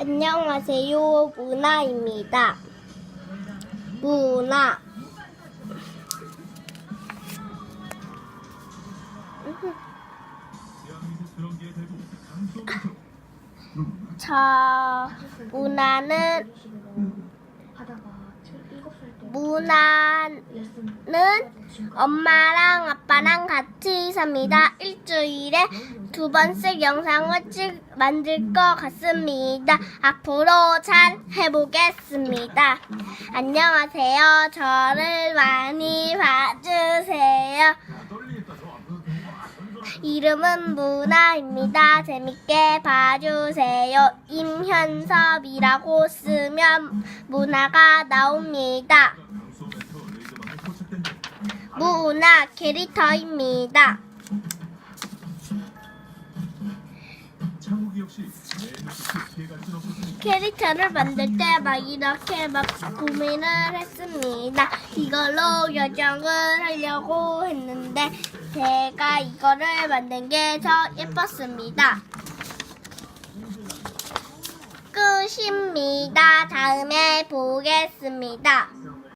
안녕하세요. 문화입니다. 문화. 저 문화는 문화는 엄마랑 아빠랑 같이 삽니다. 일주일에 두 번씩 영상을 찍, 만들 것 같습니다. 앞으로 잘 해보겠습니다. 안녕하세요. 저를 많이 봐주세요. 이름은 문화입니다. 재밌게 봐주세요. 임현섭이라고 쓰면 문화가 나옵니다. 문화 캐릭터입니다. 없었으니 캐릭터를 만들 때 막 이렇게 막 고민을 했습니다. 이걸로 요정을 하려고 했는데 제가 이거를 만든 게 더 예뻤습니다. 끝입니다. 다음에 보겠습니다.